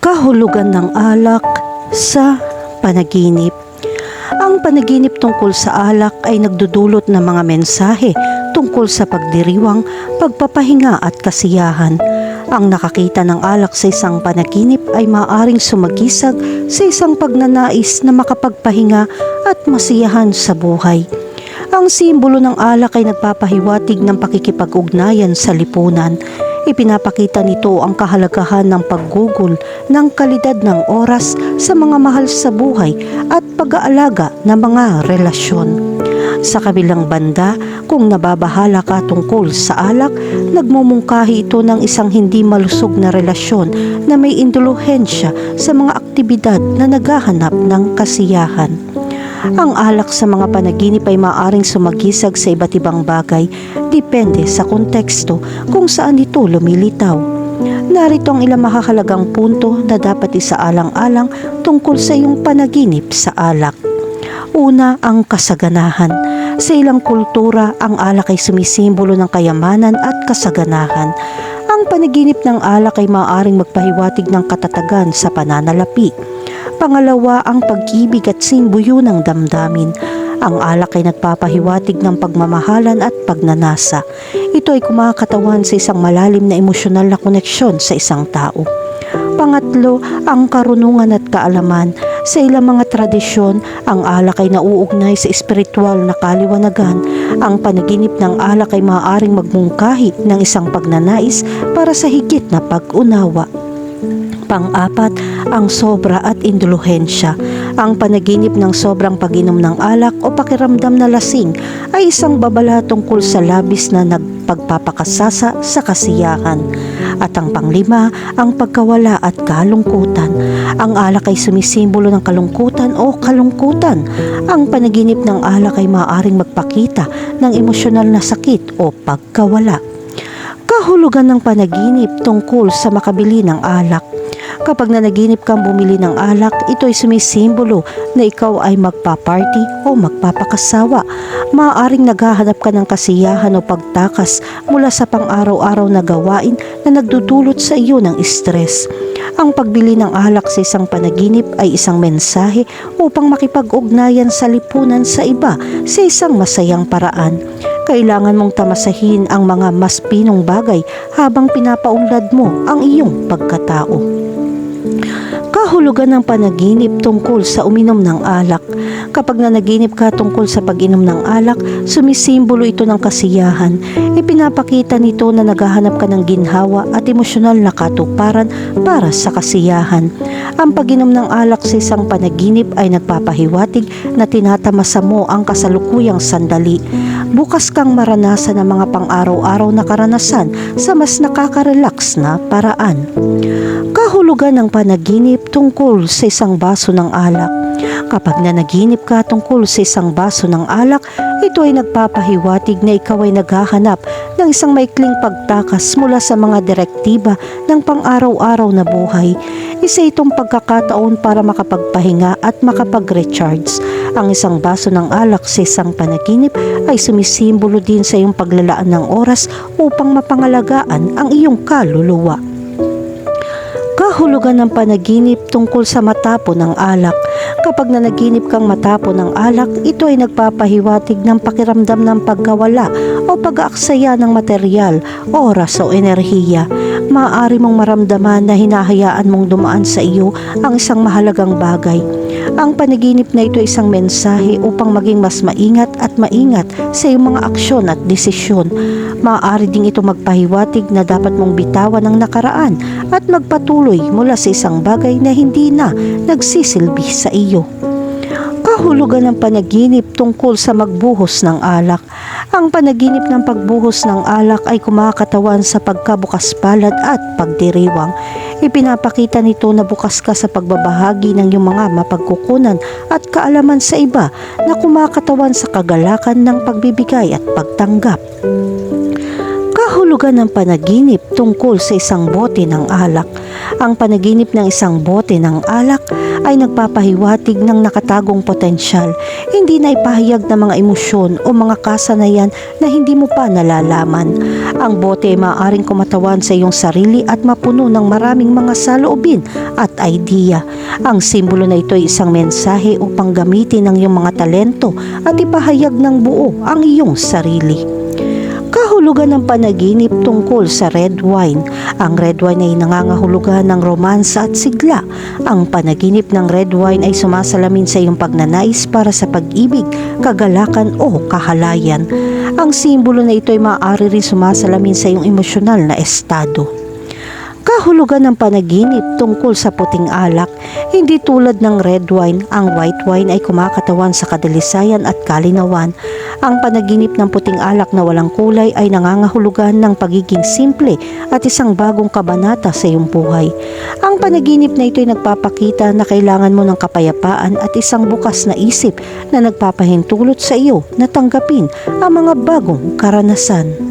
Kahulugan ng alak sa panaginip. Ang panaginip tungkol sa alak ay nagdudulot ng mga mensahe tungkol sa pagdiriwang, pagpapahinga at kasiyahan. Ang nakakita ng alak sa isang panaginip ay maaring sumagisag sa isang pagnanais na makapagpahinga at masiyahan sa buhay. Ang simbolo ng alak ay nagpapahiwatig ng pakikipag-ugnayan sa lipunan. Ipinapakita nito ang kahalagahan ng paggugol ng kalidad ng oras sa mga mahal sa buhay at pag-aalaga ng mga relasyon. Sa kabilang banda, kung nababahala ka tungkol sa alak, nagmumungkahi ito ng isang hindi malusog na relasyon na may induluhensya sa mga aktibidad na naghahanap ng kasiyahan. Ang alak sa mga panaginip ay maaring sumagisag sa iba't ibang bagay, depende sa konteksto kung saan ito lumilitaw. Narito ang ilang makakalagang punto na dapat isaalang-alang tungkol sa iyong panaginip sa alak. Una, ang kasaganahan. Sa ilang kultura, ang alak ay sumisimbolo ng kayamanan at kasaganahan. Ang panaginip ng alak ay maaaring magpahiwatig ng katatagan sa pananalapi. Pangalawa, ang pag-ibig at simbuyo ng damdamin. Ang alak ay nagpapahiwatig ng pagmamahalan at pagnanasa. Ito ay kumakatawan sa isang malalim na emosyonal na koneksyon sa isang tao. Pangatlo, ang karunungan at kaalaman. Sa ilang mga tradisyon, ang alak ay nauugnay sa espiritual na kaliwanagan. Ang panaginip ng alak ay maaaring magmungkahi ng isang pagnanais para sa higit na pag-unawa. Pang-apat, ang sobra at induluhensya. Ang panaginip ng sobrang pag-inom ng alak o pakiramdam na lasing ay isang babala tungkol sa labis na nagpagpapakasasa sa kasiyahan. At ang panglima, ang pagkawala at kalungkutan. Ang alak ay sumisimbolo ng kalungkutan o kalungkutan. Ang panaginip ng alak ay maaaring magpakita ng emosyonal na sakit o pagkawala. Kahulugan ng panaginip tungkol sa makabili ng alak. Kapag nanaginip kang bumili ng alak, ito ay sumisimbolo na ikaw ay magpa-party o magpapakasawa. Maaaring naghahanap ka ng kasiyahan o pagtakas mula sa pang-araw-araw na gawain na nagdudulot sa iyo ng stress. Ang pagbili ng alak sa isang panaginip ay isang mensahe upang makipag-ugnayan sa lipunan sa iba sa isang masayang paraan. Kailangan mong tamasahin ang mga mas pinong bagay habang pinapaunlad mo ang iyong pagkatao. Kahulugan ng panaginip tungkol sa uminom ng alak. Kapag nanaginip ka tungkol sa pag-inom ng alak, sumisimbolo ito ng kasiyahan. Ipinapakita nito na naghahanap ka ng ginhawa at emosyonal na katuparan para sa kasiyahan. Ang pag-inom ng alak sa isang panaginip ay nagpapahiwatig na tinatamasa mo ang kasalukuyang sandali. Bukas kang maranasan ng mga pang-araw-araw na karanasan sa mas nakaka-relax na paraan. Kahulugan ng panaginip tungkol sa isang baso ng alak. Kapag nanaginip ka tungkol sa isang baso ng alak, ito ay nagpapahiwatig na ikaw ay naghahanap ng isang maikling pagtakas mula sa mga direktiba ng pang-araw-araw na buhay. Isa itong pagkakataon para makapagpahinga at makapag-recharge. Ang isang baso ng alak sa isang panaginip ay sumisimbolo din sa iyong paglalaan ng oras upang mapangalagaan ang iyong kaluluwa kahulugan ng panaginip tungkol sa matapo ng alak. Kapag nanaginip kang matapo ng alak, ito ay nagpapahiwatig ng pakiramdam ng pagkawala o pag-aaksaya ng material, oras o enerhiya. Maaari mong maramdaman na hinahayaan mong dumaan sa iyo ang isang mahalagang bagay. Ang panaginip na ito ay isang mensahe upang maging mas maingat at maingat sa iyong mga aksyon at desisyon. Maaari ding ito magpahiwatig na dapat mong bitawan ang nakaraan at magpatuloy mula sa isang bagay na hindi na nagsisilbi sa iyo. Kahulugan ng panaginip tungkol sa magbuhos ng alak. Ang panaginip ng pagbuhos ng alak ay kumakatawan sa pagkabukas palad at pagdiriwang. Ipinapakita nito na bukas ka sa pagbabahagi ng iyong mga mapagkukunan at kaalaman sa iba na kumakatawan sa kagalakan ng pagbibigay at pagtanggap. Kahulugan ng panaginip tungkol sa isang bote ng alak. Ang panaginip ng isang bote ng alak ay nagpapahiwatig ng nakatagong potensyal, hindi na ipahayag ng mga emosyon o mga kasanayan na hindi mo pa nalalaman. Ang bote ay maaaring kumatawan sa iyong sarili at mapuno ng maraming mga saloobin at idea. Ang simbolo na ito ay isang mensahe upang gamitin ang iyong mga talento at ipahayag ng buo ang iyong sarili. Kahulugan ng panaginip tungkol sa red wine. Ang red wine ay nangangahulugan ng romansa at sigla. Ang panaginip ng red wine ay sumasalamin sa iyong pagnanais para sa pag-ibig, kagalakan o kahalayan. Ang simbolo na ito ay maaari rin sumasalamin sa iyong emosyonal na estado. Kahulugan ng panaginip tungkol sa puting alak, hindi tulad ng red wine, ang white wine ay kumakatawan sa kadalisayan at kalinawan. Ang panaginip ng puting alak na walang kulay ay nangangahulugan ng pagiging simple at isang bagong kabanata sa iyong buhay. Ang panaginip na ito ay nagpapakita na kailangan mo ng kapayapaan at isang bukas na isip na nagpapahintulot sa iyo na tanggapin ang mga bagong karanasan.